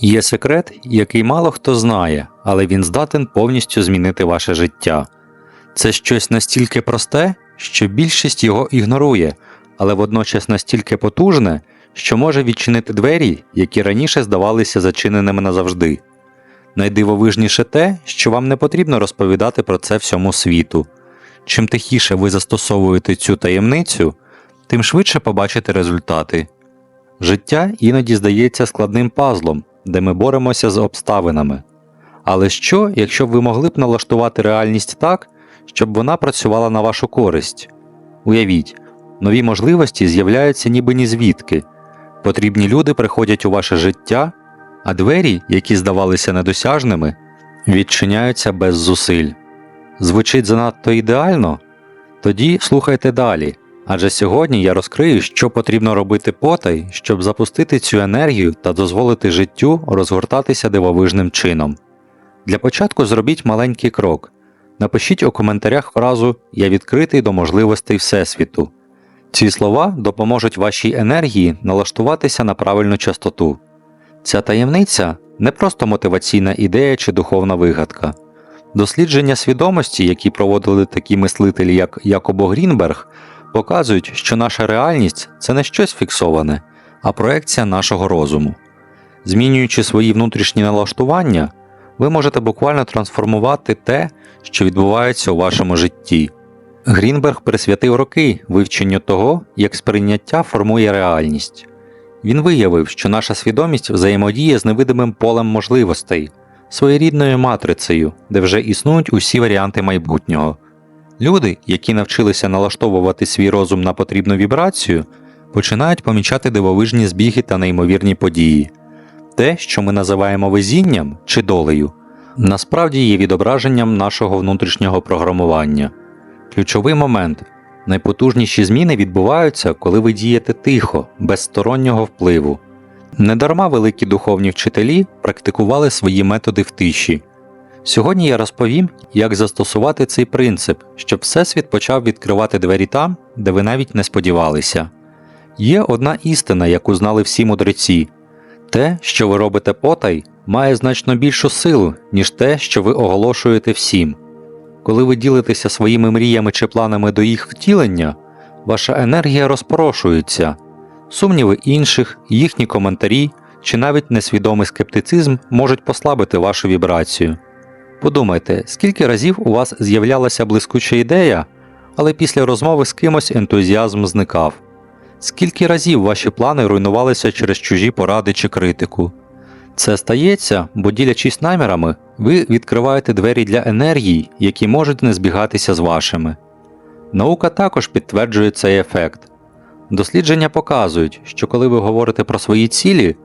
Є секрет, який мало хто знає, але він здатен повністю змінити ваше життя. Це щось настільки просте, що більшість його ігнорує, але водночас настільки потужне, що може відчинити двері, які раніше здавалися зачиненими назавжди. Найдивовижніше те, що вам не потрібно розповідати про це всьому світу. Чим тихіше ви застосовуєте цю таємницю, тим швидше побачите результати. Життя іноді здається складним пазлом, де ми боремося з обставинами. Але що, якщо б ви могли б налаштувати реальність так, щоб вона працювала на вашу користь? Уявіть, нові можливості з'являються ніби ні звідки. Потрібні люди приходять у ваше життя, а двері, які здавалися недосяжними, відчиняються без зусиль. Звучить занадто ідеально? Тоді слухайте далі. Адже сьогодні я розкрию, що потрібно робити потай, щоб запустити цю енергію та дозволити життю розгортатися дивовижним чином. Для початку зробіть маленький крок. Напишіть у коментарях фразу Я відкритий до можливостей Всесвіту. Ці слова допоможуть вашій енергії налаштуватися на правильну частоту. Ця таємниця не просто мотиваційна ідея чи духовна вигадка. Дослідження свідомості, які проводили такі мислителі, як Якобо Грінберг, показують, що наша реальність це не щось фіксоване, а проекція нашого розуму. Змінюючи свої внутрішні налаштування, ви можете буквально трансформувати те, що відбувається у вашому житті. Грінберг присвятив роки вивченню того, як сприйняття формує реальність. Він виявив, що наша свідомість взаємодіє з невидимим полем можливостей, своєрідною матрицею, де вже існують усі варіанти майбутнього. Люди, які навчилися налаштовувати свій розум на потрібну вібрацію, починають помічати дивовижні збіги та неймовірні події. Те, що ми називаємо везінням чи долею, насправді є відображенням нашого внутрішнього програмування. Ключовий момент найпотужніші зміни відбуваються, коли ви дієте тихо, без стороннього впливу. Недарма великі духовні вчителі практикували свої методи в тиші. Сьогодні я розповім, як застосувати цей принцип, щоб Всесвіт почав відкривати двері там, де ви навіть не сподівалися. Є одна істина, яку знали всі мудреці те, що ви робите потай, має значно більшу силу, ніж те, що ви оголошуєте всім. Коли ви ділитеся своїми мріями чи планами до їх втілення, ваша енергія розпорошується, сумніви інших, їхні коментарі чи навіть несвідомий скептицизм можуть послабити вашу вібрацію. Подумайте, скільки разів у вас з'являлася блискуча ідея, але після розмови з кимось ентузіазм зникав. Скільки разів ваші плани руйнувалися через чужі поради чи критику. Це стається, бо ділячись намірами, ви відкриваєте двері для енергії, які можуть не збігатися з вашими. Наука також підтверджує цей ефект. Дослідження показують, що коли ви говорите про свої цілі,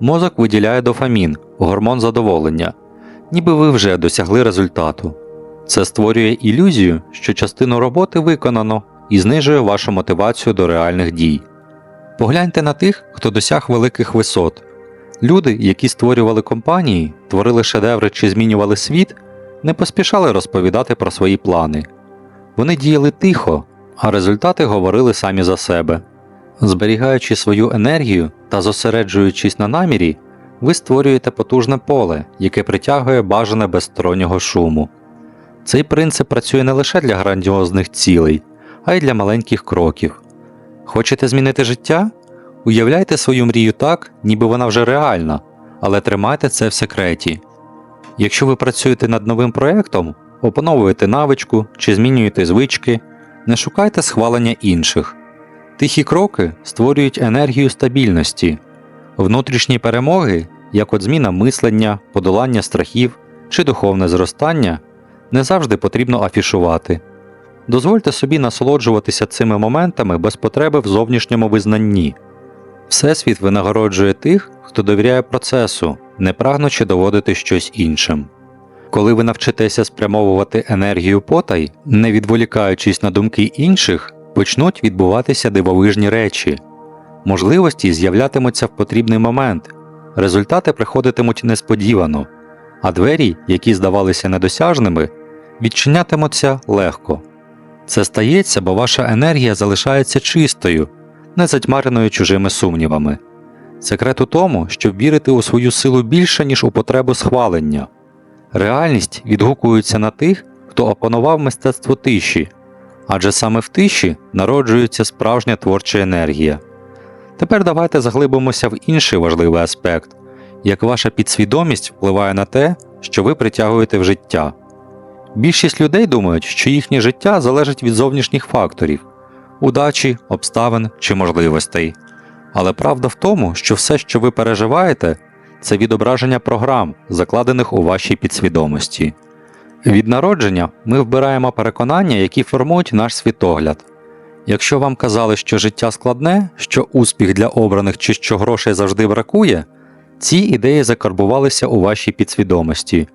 мозок виділяє дофамін, гормон задоволення, ніби ви вже досягли результату. Це створює ілюзію, що частину роботи виконано і знижує вашу мотивацію до реальних дій. Погляньте на тих, хто досяг великих висот. Люди, які створювали компанії, творили шедеври чи змінювали світ, не поспішали розповідати про свої плани. Вони діяли тихо, а результати говорили самі за себе. Зберігаючи свою енергію та зосереджуючись на намірі, ви створюєте потужне поле, яке притягує бажане без стороннього шуму. Цей принцип працює не лише для грандіозних цілей, а й для маленьких кроків. Хочете змінити життя? Уявляйте свою мрію так, ніби вона вже реальна, але тримайте це в секреті. Якщо ви працюєте над новим проєктом, опановуєте навичку чи змінюєте звички, не шукайте схвалення інших. Тихі кроки створюють енергію стабільності, внутрішні перемоги, як от зміна мислення, подолання страхів чи духовне зростання, не завжди потрібно афішувати. Дозвольте собі насолоджуватися цими моментами без потреби в зовнішньому визнанні. Всесвіт винагороджує тих, хто довіряє процесу, не прагнучи доводити щось іншим. Коли ви навчитеся спрямовувати енергію потай, не відволікаючись на думки інших, почнуть відбуватися дивовижні речі. Можливості з'являтимуться в потрібний момент, результати приходитимуть несподівано, а двері, які здавалися недосяжними, відчинятимуться легко. Це стається, бо ваша енергія залишається чистою, не затьмареною чужими сумнівами. Секрет у тому, щоб вірити у свою силу більше, ніж у потребу схвалення. Реальність відгукується на тих, хто опанував мистецтво тиші, адже саме в тиші народжується справжня творча енергія. Тепер давайте заглибимося в інший важливий аспект, як ваша підсвідомість впливає на те, що ви притягуєте в життя. Більшість людей думають, що їхнє життя залежить від зовнішніх факторів удачі, обставин чи можливостей. Але правда в тому, що все, що ви переживаєте, це відображення програм, закладених у вашій підсвідомості. Від народження ми вбираємо переконання, які формують наш світогляд. Якщо вам казали, що життя складне, що успіх для обраних чи що грошей завжди бракує, ці ідеї закарбувалися у вашій підсвідомості.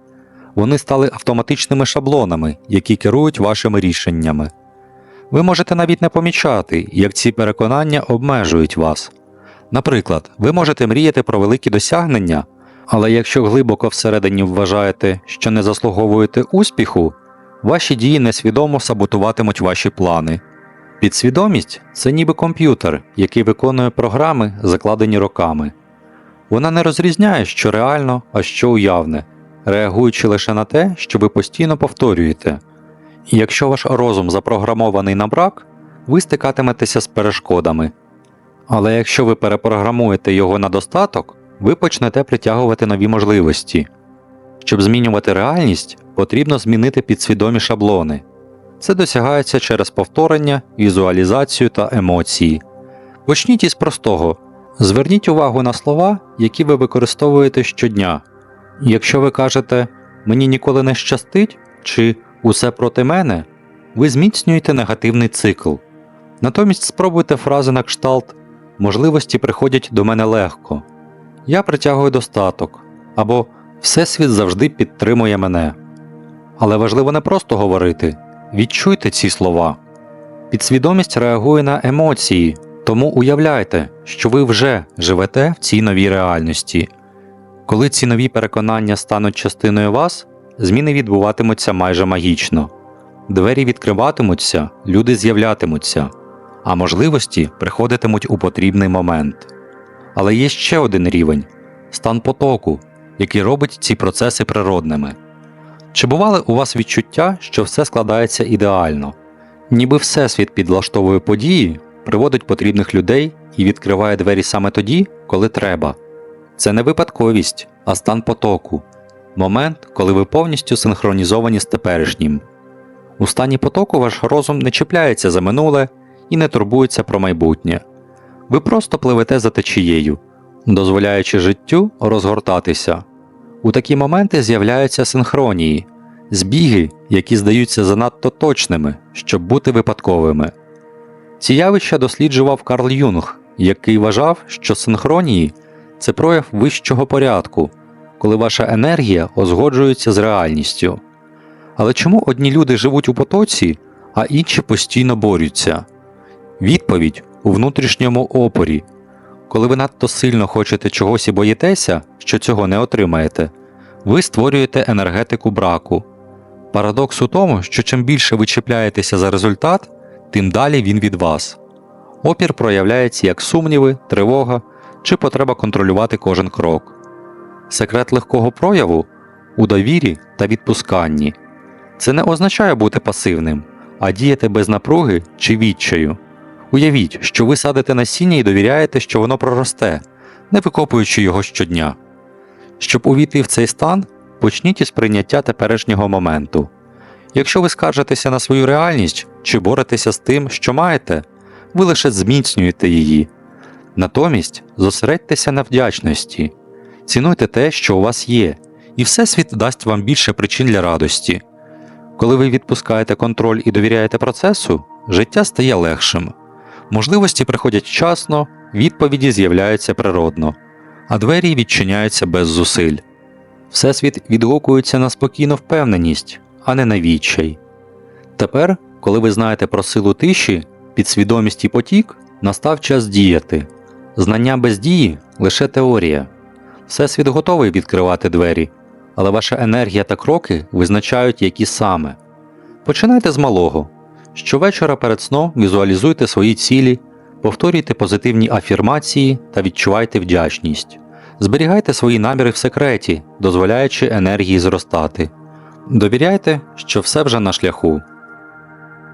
Вони стали автоматичними шаблонами, які керують вашими рішеннями. Ви можете навіть не помічати, як ці переконання обмежують вас. Наприклад, ви можете мріяти про великі досягнення, але якщо глибоко всередині вважаєте, що не заслуговуєте успіху, ваші дії несвідомо саботуватимуть ваші плани. Підсвідомість це ніби комп'ютер, який виконує програми, закладені роками. Вона не розрізняє, що реально, а що уявне, реагуючи лише на те, що ви постійно повторюєте. І якщо ваш розум запрограмований на брак, ви стикатиметеся з перешкодами. Але якщо ви перепрограмуєте його на достаток, ви почнете притягувати нові можливості. Щоб змінювати реальність, потрібно змінити підсвідомі шаблони. Це досягається через повторення, візуалізацію та емоції. Почніть із простого. Зверніть увагу на слова, які ви використовуєте щодня. Якщо ви кажете мені ніколи не щастить чи усе проти мене, ви зміцнюєте негативний цикл. Натомість спробуйте фрази на кшталт можливості приходять до мене легко, я притягую достаток або Всесвіт завжди підтримує мене. Але важливо не просто говорити, відчуйте ці слова. Підсвідомість реагує на емоції, тому уявляйте, що ви вже живете в цій новій реальності. Коли ці нові переконання стануть частиною вас, зміни відбуватимуться майже магічно. Двері відкриватимуться, люди з'являтимуться, а можливості приходитимуть у потрібний момент. Але є ще один рівень стан потоку, який робить ці процеси природними. Чи бували у вас відчуття, що все складається ідеально, ніби Всесвіт підлаштовує події, приводить потрібних людей і відкриває двері саме тоді, коли треба. Це не випадковість, а стан потоку, момент, коли ви повністю синхронізовані з теперішнім. У стані потоку ваш розум не чіпляється за минуле і не турбується про майбутнє. Ви просто пливете за течією, дозволяючи життю розгортатися. У такі моменти з'являються синхронії, збіги, які здаються занадто точними, щоб бути випадковими. Ці явища досліджував Карл Юнг, який вважав, що синхронії це прояв вищого порядку, коли ваша енергія озгоджується з реальністю. Але чому одні люди живуть у потоці, а інші постійно борються? Відповідь у внутрішньому опорі. Коли ви надто сильно хочете чогось і боїтеся, що цього не отримаєте, ви створюєте енергетику браку. Парадокс у тому, що чим більше ви чіпляєтеся за результат, тим далі він від вас. Опір проявляється як сумніви, тривога чи потреба контролювати кожен крок. Секрет легкого прояву у довірі та відпусканні. Це не означає бути пасивним, а діяти без напруги чи відчаю. Уявіть, що ви садите насіння і довіряєте, що воно проросте, не викопуючи його щодня. Щоб увійти в цей стан, почніть із прийняття теперішнього моменту. Якщо ви скаржитеся на свою реальність чи боретеся з тим, що маєте, ви лише зміцнюєте її. Натомість зосередьтеся на вдячності, цінуйте те, що у вас є, і Всесвіт дасть вам більше причин для радості. Коли ви відпускаєте контроль і довіряєте процесу, життя стає легшим. Можливості приходять вчасно, відповіді з'являються природно, а двері відчиняються без зусиль. Всесвіт відгукується на спокійну впевненість, а не на відчай. Тепер, коли ви знаєте про силу тиші, підсвідомість і потік, настав час діяти. Знання без дії лише теорія. Всесвіт готовий відкривати двері, але ваша енергія та кроки визначають, які саме. Починайте з малого. Щовечора перед сном візуалізуйте свої цілі, Повторюйте позитивні афірмації та відчувайте вдячність. Зберігайте свої наміри в секреті, дозволяючи енергії зростати. Довіряйте, що все вже на шляху.